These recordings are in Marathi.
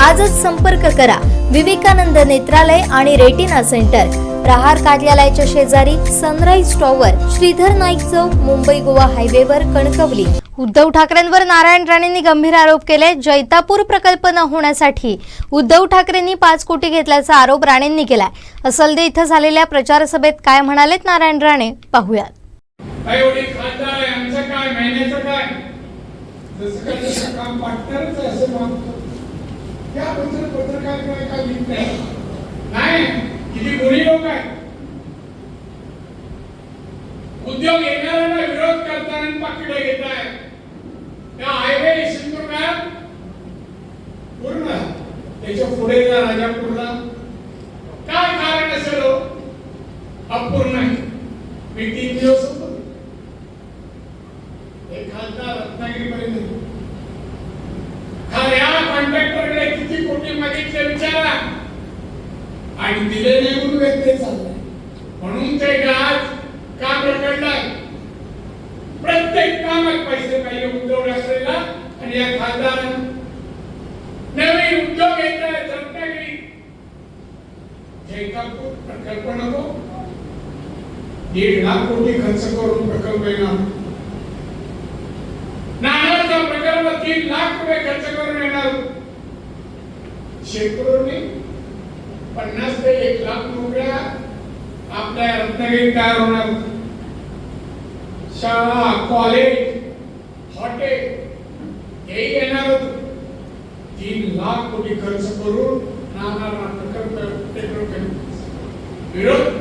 आजच संपर्क करा. विवेकानंद नेत्रालय आणि रेटिना सेंटर. प्रहार कार्यालयाच्या शेजारी सनराईज टॉवर श्रीधर नाईक चौक मुंबई गोवा हायवेवर कणकवली. उद्धव ठाकरेंवर नारायण राणेंनी गंभीर आरोप केले. जैतापूर प्रकल्प न होण्यासाठी उद्धव ठाकरेंनी पाच कोटी घेतल्याचा आरोप राणेंनी केलाय. असलदे इथं झालेल्या प्रचार सभेत काय म्हणालेत नारायण राणे? पाहूयात. काय एवढे खासदार आहे आमचं काय महिन्याचं काय? जसं काय तसं काम पार्टनरच आहे असं मानतो त्याबद्दल काय लिहित नाही. नाही किती गुणी लोक आहेत. उद्योग येणाऱ्यांना विरोध करताना पाकिटं घेत आहे त्या हायवे सिंधुदुर्गात पूर्ण. त्याच्या पुढे जा राजापूरला काय कारण असेल हो? अपूर्ण आहे. मी तीन दिवस होतो. एक खासदार रत्नागिरीपर्यंत आणि दिले नाही म्हणून व्यत्यय चाललाय. म्हणून ते आज का प्रकडलाय प्रत्येक कामात पैसे पाहिजे उद्योग असलेला आणि या खासदारांना. नवीन उद्योग येत आहे रत्नागिरी जैतापूर प्रकल्प नको? दीड लाख कोटी खर्च करून प्रकल्प येणार. नाण्याचा प्रकल्प तीन लाख रुपये खर्च करून येणार. शेकडोनी पन्नास ते एक लाख नोकऱ्या आपल्या रत्नागिरीत तयार होणार. शाळा कॉलेज हॉटेल हे येणार होत. तीन लाख कोटी खर्च करून नाना प्रकल्प विरोध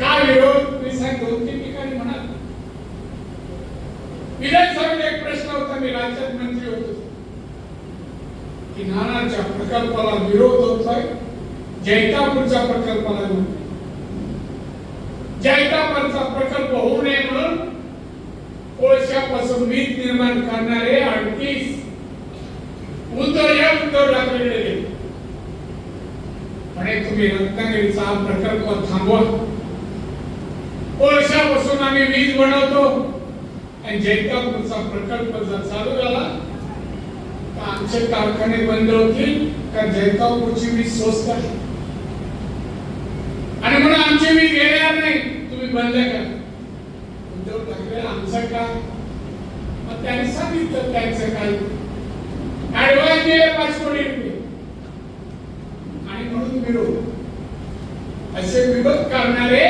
काय विरोध मी सांग दोन तीन ठिकाणी म्हणा विधानसभेत एक प्रश्न होता मी राज्यात मंत्री होतो की नानाच्या प्रकल्पाला विरोध होतोय जैतापूरच्या प्रकल्पाला जैतापूरचा प्रकल्प होऊ नये म्हणून कोळशापासून वीज निर्माण करणारे अडतीस उद्योग उद्धव ठाकरेकडे म्हणे तुम्ही रत्नागिरीचा प्रकल्प थांबवा. कोळशापासून आम्ही वीज बनवतो. आणि जैतापूरचा प्रकल्प जर चालू झाला आमचे कारखाने बंद होतील का जैतापूरची वीज स्वस्त आहे? आणि म्हणून आमची वीज घेणार नाही. तुम्ही बंद करा. उद्धव ठाकरे आमचं काय मग त्यांनी सांगितलं त्यांचं काय ऍडव्हान्स दिले पाच कोटी रुपये. आणि म्हणून विरोध. असे विरोध करणारे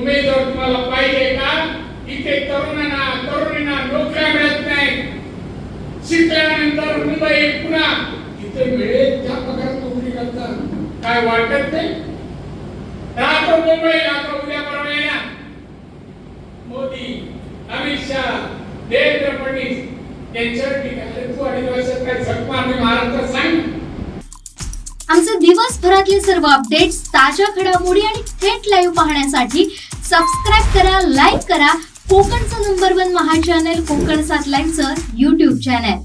उमेदवार तुम्हाला पाहिजे का? इथे तरुणांना तरुणींना नोकऱ्या मिळत नाही शिकल्या काय वाटत नाही? राहतो मुंबई राहतो उद्या परवा येणार मोदी अमित शहा देवेंद्र फडणवीस त्यांच्यावर टीका. तू अडीच वर्षात काय झक मारली महाराष्ट्रात सांग. आमचे दिवसभरातले सर्व अपडेट्स ताज्या घडामोडी आणि थेट लाईव्ह पाहण्यासाठी सबस्क्राईब करा लाईक करा. कोकणचं number one Maha channel Konkan सात लाईव्हचं युट्यूब चॅनल